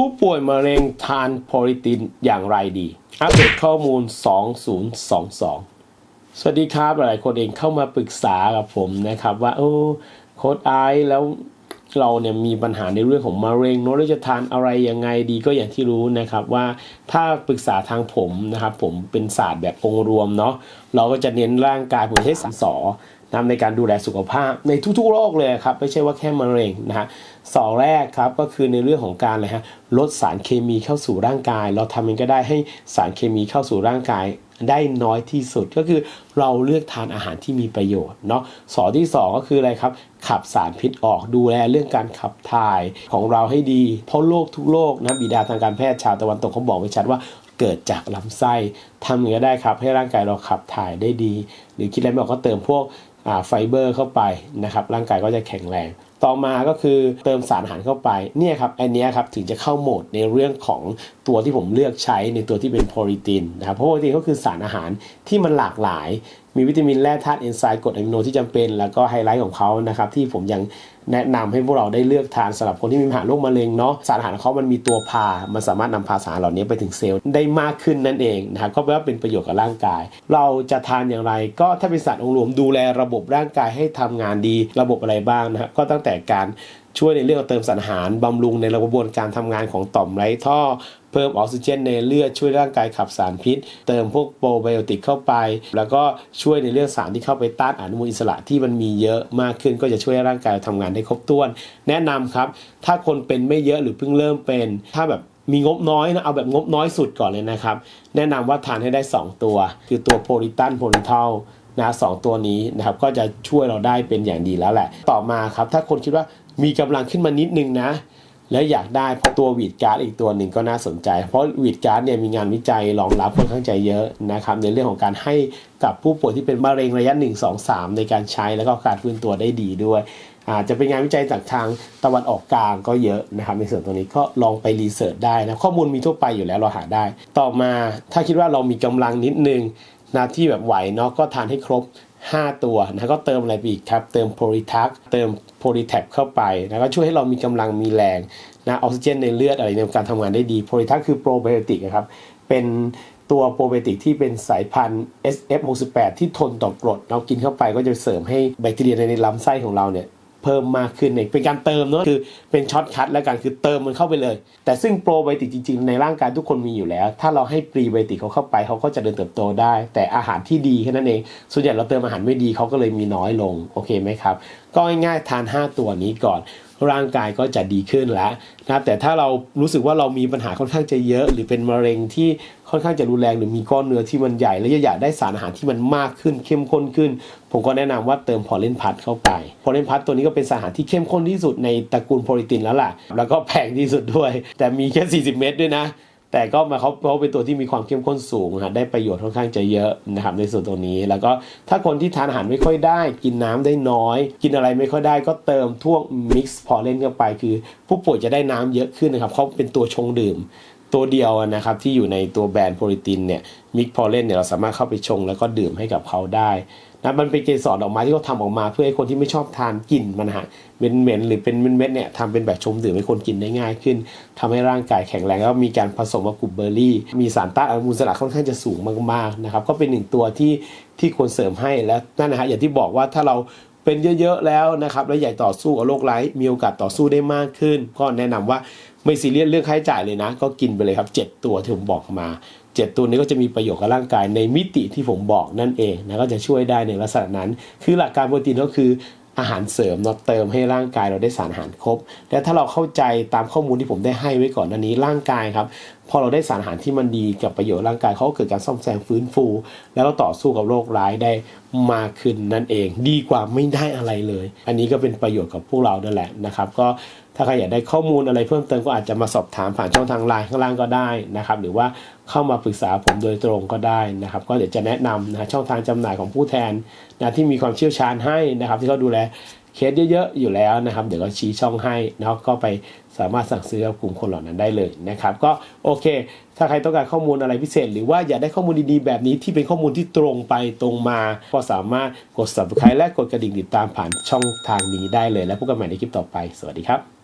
ผู้ป่วยมะเร็งทานโพลิตินอย่างไรดี อัปเดตข้อมูล 2022 สวัสดีครับ หลายคนเองเข้ามาปรึกษากับผมนะครับ ว่าโอ้โค้ดไอแล้วเราเนี่ยมีปัญหาในเรื่องของมะเร็งเนอะแล้วจะทานอะไรยังไงดีก็อย่างที่รู้นะครับว่าถ้าปรึกษาทางผมนะครับผมเป็นศาสตร์แบบองค์รวมเนาะเราก็จะเน้นร่างกายผมใช้สัมสอนะในการดูแลสุขภาพในทุกๆโรคเลยครับ ไม่ใช่ว่าแค่มะเร็งนะฮะสองแรกครับก็คือในเรื่องของการเลยฮะลดสารเคมีเข้าสู่ร่างกาย เราทำยังก็ได้ให้สารเคมีเข้าสู่ร่างกายได้น้อยที่สุดก็คือเราเลือกทานอาหารที่มีประโยชน์เนาะสอที่สองก็คืออะไรครับ ขับสารพิษออกดูแลเรื่องการขับถ่ายของเราให้ดี เพราะโรคทุกโรคนะบิดาทางการแพทย์ชาวตะวันตกเขาบอกไว้ชัดว่าเกิดจากลำไส้ทำอย่างนี้ได้ครับให้ร่างกายเราขับถ่ายได้ดี หรือคิดอะไรไม่ออกก็เติมพวกไฟเบอร์เข้าไปนะครับร่างกายก็จะแข็งแรงต่อมาก็คือเติมสารอาหารเข้าไปเนี่ยครับอันนี้ครับถึงจะเข้าโหมดในเรื่องของ ตัวที่ผมเลือกใช้ในตัวที่เป็นโพลิตินนะครับเพราะโพลิตินก็คือสารอาหารที่มันหลากหลาย มีวิตามินแร่ธาตุเอนไซม์กรดอะมิโนที่จำเป็น แล้วก็ไฮไลท์ของเขานะครับที่ผมยังแนะนำให้พวกเราได้เลือกทานสำหรับคนที่มีปัญหาโรคมะเร็งเนาะสารอาหารเขามันมีตัวพา มันสามารถนำพาสารเหล่านี้ไปถึงเซลล์ได้มากขึ้นนั่นเองนะครับก็แปลว่าเป็นประโยชน์กับร่างกาย เราจะทานอย่างไร ก็ถ้าเป็นศาสตร์องค์รวมดูแลระบบร่างกายให้ทำงานดีระบบอะไรบ้างนะครับก็ตั้งแต่การ ช่วยในเรื่องเติมสารอาหารบำรุงในระบบการทำงานของต่อมไร้ท่อ เพิ่มออกซิเจนในเลือดช่วยร่างกายขับสารพิษ เติมพวกโปรไบโอติกเข้าไป แล้วก็ช่วยในเรื่องสารที่เข้าไปต้านอนุมูลอิสระที่มันมีเยอะมากขึ้น ก็จะช่วยให้ร่างกายทำงานได้ครบถ้วน แนะนำครับ ถ้าคนเป็นไม่เยอะหรือเพิ่งเริ่มเป็น ถ้าแบบมีงบน้อยนะเอาแบบงบน้อยสุดก่อนเลยนะครับ แนะนำว่าทานให้ได้ 2 ตัว คือตัวโพลิตันโพลิทัลนะสองตัวนี้นะครับก็จะช่วยเราได้เป็นอย่างดีแล้วแหละ ต่อมาครับถ้าคนคิดว่า มีกำลังขึ้นมานิดนึงนะ แล้วอยากได้ตัววีดการ์ดอีกตัวหนึ่งก็น่าสนใจ เพราะวีดการ์ดเนี่ยมีงานวิจัยรองรับค่อนข้างใจเยอะนะครับในเรื่องของการให้กับผู้ป่วยที่เป็นมะเร็งระยะ 1 2 3 ในการใช้แล้วก็การฟื้นตัวได้ดีด้วยอาจจะเป็นงานวิจัยจากทางตะวันออกกลางก็เยอะนะครับในส่วนตรงนี้ก็ลองไปรีเสิร์ชได้นะข้อมูลมีทั่วไปอยู่แล้วเราหาได้ ต่อมาถ้าคิดว่าเรามีกำลังนิดนึงนะที่แบบไหวเนาะก็ทานให้ครบ 5 ตัวนะก็เติมอะไรไปอีกครับ เติมโพลิทักเติมโพลิแท็บเข้าไปนะก็ช่วยให้เรามีกำลังมีแรงนะออกซิเจนในเลือดอะไรในการทำงานได้ดีโพลิทักคือโปรไบโอติกครับ เป็นตัวโปรไบโอติกที่เป็นสายพันธุ์ SF68 ที่ทนต่อกรด เรากินเข้าไปก็จะเสริมให้แบคทีเรียในลำไส้ของเราเนี่ย เพิ่มมากขึ้นเองเป็นการเติมเนาะคือเป็นช็อตคัทแล้วกันคือเติมมันเข้าไปเลย แต่ซึ่งโปรไบโอติกจริง ๆ ในร่างกายทุกคนมีอยู่แล้ว ถ้าเราให้ปรีไบโอติกเขาเข้าไปเขาก็จะเดินเติบโตได้ แต่อาหารที่ดีแค่นั้นเองส่วนใหญ่เราเติมอาหารไม่ดีเขาก็เลยมีน้อยลงโอเคไหมครับ ก็ง่ายๆทาน 5 ตัวนี้ก่อน ร่างกายก็จะดีขึ้นแล้วนะครับแต่ถ้าเรารู้สึกว่าเรามีปัญหาค่อนข้างจะเยอะ หรือเป็นมะเร็งที่ค่อนข้างจะรุนแรงหรือมีก้อนเนื้อที่มันใหญ่ และอยากได้สารอาหารที่มันมากขึ้นเข้มข้นขึ้น ผมก็แนะนำว่าเติมพอลเลนพัทเข้าไปพอลเลนพัทตัวนี้ก็เป็นสารอาหารที่เข้มข้นที่สุดในตระกูลโพลิตินแล้วล่ะ แล้วก็แพงที่สุดด้วย แต่มีแค่ 40 เม็ดด้วยนะ แต่ก็มาเขาเขาเป็นตัวที่มีความเข้มข้นสูงฮะได้ประโยชน์ค่อนข้างจะเยอะนะครับในส่วนตรงนี้ แล้วก็ถ้าคนที่ทานอาหารไม่ค่อยได้ กินน้ำได้น้อย กินอะไรไม่ค่อยได้ก็เติมท่วงมิกซ์พอเล่นเข้าไป คือ ผู้ป่วยจะได้น้ำเยอะขึ้นนะครับเขาเป็นตัวชงดื่ม ตัวเดียวนะครับที่อยู่ในตัวแบรนด์โพลิตินเนี่ยมิกพอเลนเนี่ยเราสามารถเข้าไปชงแล้วก็ดื่มให้กับเขาได้นะมันเป็นเกสรดอกไม้ที่เขาทำออกมาเพื่อให้คนที่ไม่ชอบทานกลิ่นมันฮะเป็นเหม็นๆหรือเป็นเม็ดๆเนี่ยทำเป็นแบบชงดื่มให้คนกินได้ง่ายขึ้นทำให้ร่างกายแข็งแรงแล้วมีการผสมกับกลุ่มเบอร์รี่ มีสารต้านอนุมูลอิสระค่อนข้างจะสูงมากๆนะครับก็เป็นหนึ่งตัวที่ที่ควรเสริมให้และนั่นนะฮะอย่างที่บอกว่าถ้าเราเป็นเยอะๆแล้วนะครับแล้วอยากต่อสู้กับโรคร้ายมีโอกาสต่อสู้ได้มากขึ้น ก็แนะนำว่า ไม่ซีเรียสเรื่องค่าใช้จ่ายเลยนะ ก็กินไปเลยครับ 7 ตัวที่ผมบอกมาเจ็ดตัวนี้ก็จะมีประโยชน์กับร่างกายในมิติที่ผมบอกนั่นเองนะก็จะช่วยได้ในลักษณะนั้น คือหลักการโปรตีนก็คืออาหารเสริมเราเติมให้ร่างกายเราได้สารอาหารครบ และถ้าเราเข้าใจตามข้อมูลที่ผมได้ให้ไว้ก่อนอันนี้ร่างกายครับ พอเราได้สารอาหารที่มันดีกับประโยชน์ร่างกายเขาก็เกิดการซ่อมแซมฟื้นฟู แล้วก็ต่อสู้กับโรคร้ายได้มากขึ้นนั่นเอง ดีกว่าไม่ได้อะไรเลย อันนี้ก็เป็นประโยชน์กับพวกเรานั่นแหละนะครับ ก็ถ้าใครอยากได้ข้อมูลอะไรเพิ่มเติมก็อาจจะมาสอบถามผ่านช่องทางไลน์ข้างล่างก็ได้นะครับ หรือว่าเข้ามาปรึกษาผมโดยตรงก็ได้นะครับ ก็เดี๋ยวจะแนะนำนะช่องทางจำหน่ายของผู้แทนนะที่มีความเชี่ยวชาญให้นะครับ ที่เขาดูแล เคสเยอะๆอยู่แล้วนะครับ เดี๋ยวก็ชี้ช่องให้นะก็ไปสามารถสั่งซื้อกับกลุ่มคนเหล่านั้นได้เลยนะครับ ก็โอเค ถ้าใครต้องการข้อมูลอะไรพิเศษ หรือว่าอยากได้ข้อมูลดีๆแบบนี้ที่เป็นข้อมูลที่ตรงไปตรงมา ก็สามารถกด subscribe และกดกระดิ่งติดตามผ่านช่องทางนี้ได้เลย แล้วพบกันใหม่ในคลิปต่อไป สวัสดีครับ